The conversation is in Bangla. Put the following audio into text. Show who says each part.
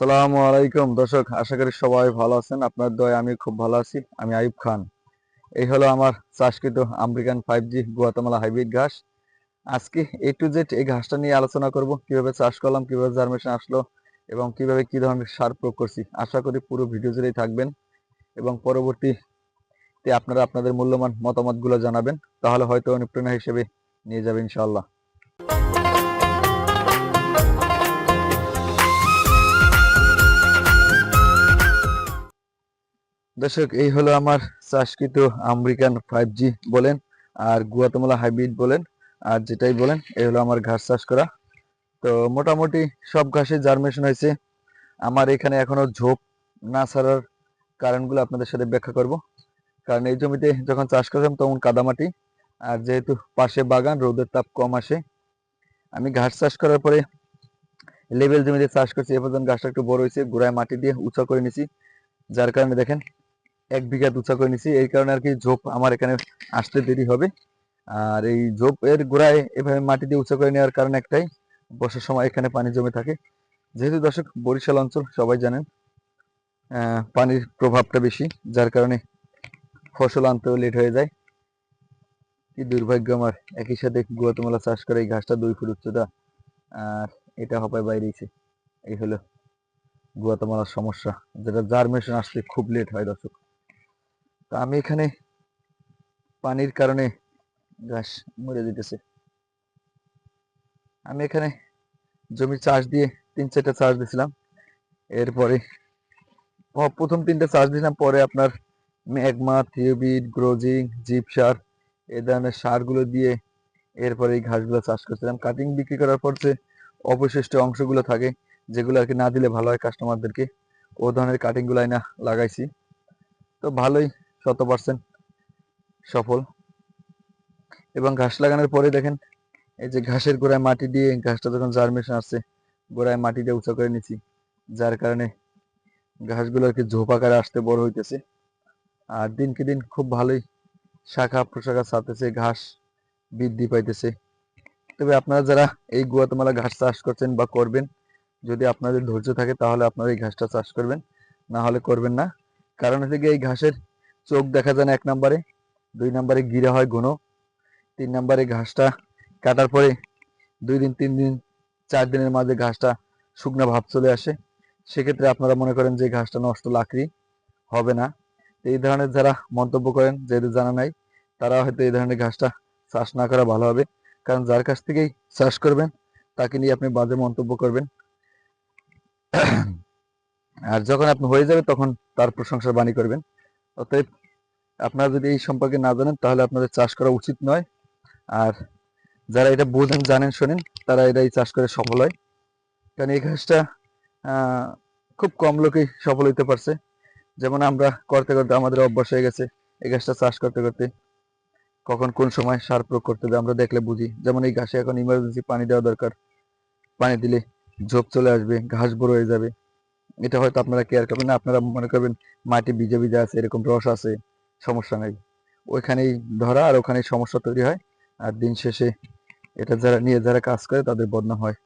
Speaker 1: সালামু আলাইকুম। দর্শক, আশা করি সবাই ভালো আছেন। আপনার দয় আমি খুব ভালো আছি। আমি আইব খান। এই হলো আমার চাষকৃত American five G Guatemala hybrid ঘাস। আজকে এ টু জেড এই ঘাসটা নিয়ে আলোচনা করব, কীভাবে চাষ করলাম, কীভাবে জার্মেশন আসলো এবং কীভাবে কি ধরনের সার প্রয়োগ করছি। আশা করি পুরো ভিডিও জুড়েই থাকবেন এবং পরবর্তীতে আপনারা আপনাদের মূল্যবান মতামতগুলো জানাবেন। তাহলে হয়তো অনুপ্রেরণা হিসেবে নিয়ে যাবে ইনশাআল্লাহ। দর্শক, এই হলো আমার চাষকৃত আমেরিকান ফাইভ জি বলেন আর গুয়াতমালা হাইব্রিড বলেন আর যেটাই বলেন, এই হলো আমার ঘাস চাষ করা। তো মোটামুটি সব ঘাসে জার্মেশন হয়েছে। আমার এখানে এখনও ঝোপ না ছাড়ার কারণগুলো আপনাদের সাথে ব্যাখ্যা করব। কারণ এই জমিতে যখন চাষ করলাম তখন কাদামাটি আর যেহেতু পাশে বাগান, রোদের তাপ কম আসে। আমি ঘাস চাষ করার পরে লেবেল জমিতে চাষ করছি, এ পর্যন্ত ঘাসটা একটু বড় হয়েছে, গোড়ায় মাটি দিয়ে উঁচা করে নিছি যার কারণে দেখেন এক বিঘা উঁচা করে নিছি। এই কারণে আর কি ঝোপ আমার এখানে আসতে দেরি হবে। আর এই ঝোপ এর গোড়ায় এভাবে মাটি দিয়ে উঁচা করে নেওয়ার কারণ একটাই, বর্ষার সময় এখানে পানি জমে থাকে। যেহেতু দর্শক, বরিশাল অঞ্চল সবাই জানেন পানির প্রভাবটা বেশি, যার কারণে ফসল আনতেও লেট হয়ে যায়। কি দুর্ভাগ্য আমার, একই সাথে গুয়াতমালা চাষ করে এই ঘাসটা দুই ফুট উচ্চতা, আর এটা হপায় বাইরেছে এই হলো গুয়াতমালার সমস্যা, যেটা জার্মেশন আসতে খুব লেট হয় দর্শক। তো আমি এখানে পানির কারণে ঘাস মরে যেতেছে আমি এখানে জমি চাষ দিয়ে তিন চারটা চাষ দিয়েছিলাম এরপরে প্রথম তিনটা চাষ দিয়েছিলাম পরে আপনার ম্যাগমা, থিওবিট, গ্রোজিং জিপ সার এ ধরনের সারগুলো দিয়ে এরপরে এই ঘাসগুলো চাষ করছিলাম। কাটিং বিক্রি করার পর যে অবশিষ্ট অংশগুলো থাকে, যেগুলো আর কি না দিলে ভালো হয় কাস্টমারদেরকে, ও ধরনের কাটিং গুলাই না লাগাইছি। তো ভালোই শত পার্সেন্ট সফল। এবং ঘাস লাগানোর পরে দেখেন, এই যে ঘাসের গোড়ায় মাটি দিয়ে ঘাসটা যখন জার্মেশন আসছে, গোড়ায় মাটি দিয়ে উঁচা করে নিছি, যার কারণে ঘাসগুলো আর কি ঝোপ আকারে আসতে বড় হইতেছে। আর দিনকে দিন খুব ভালোই শাখা প্রশাখা ছাড়তেছে, ঘাস বৃদ্ধি পাইতেছে। তবে আপনারা যারা এই গুয়াতমালা ঘাস চাষ করছেন বা করবেন, যদি আপনাদের ধৈর্য থাকে, তাহলে আপনারা এই ঘাসটা চাষ করবেন, না হলে করবেন না। কারণ হচ্ছে এই ঘাসের চোখ দেখা যায় না এক নম্বরে, দুই নম্বরে গিরা হয় ঘন তিন নম্বরে ঘাসটা কাটার পরে দুই দিন, তিন দিন, চার দিনের মাঝে ঘাসটা শুকনো ভাব চলে আসে। সেক্ষেত্রে আপনারা মনে করেন যে ঘাসটা নষ্ট লাকড়ি হবে না। এই ধরনের যারা মন্তব্য করেন যেহেতু জানা নাই, তারা হয়তো এই ধরনের ঘাসটা চাষ না করা ভালো হবে। কারণ যার কাছ থেকেই চাষ করবেন, তাকে নিয়ে আপনি বাজে মন্তব্য করবেন। আর যখন আপনি হয়ে যাবে, তখন তার প্রশংসার বাণী করবেন। অতএব আপনারা যদি এই সম্পর্কে না জানেন, তাহলে আপনাদের চাষ করা উচিত নয়। আর যারা এটা বোঝেন, জানেন, শোনেন, তারা এটাই চাষ করে সফল হয়। কারণ এই ঘাসটা খুব কম লোকেই সফল হইতে পারছে। যেমন আমরা করতে করতে আমাদের অভ্যাস হয়ে গেছে এই ঘাসটা চাষ করতে করতে। কখন কোন সময় সার প্রয়োগ করতে হবে আমরা দেখলে বুঝি। যেমন এই ঘাসে এখন ইমার্জেন্সি পানি দেওয়া দরকার। পানি দিলে ঝোপ চলে আসবে, ঘাস বড় হয়ে যাবে। এটা হয়তো আপনারা কেয়ার করবেন না। আপনারা মনে করবেন মাটি ভিজে ভিজে আছে, এরকম রস আছে, সমস্যা নেই। ওইখানেই ধরা আর ওখানেই সমস্যা তৈরি হয়। আর দিন শেষে এটা যারা, নিয়ে যারা কাজ করে তাদের বদনাম হয়।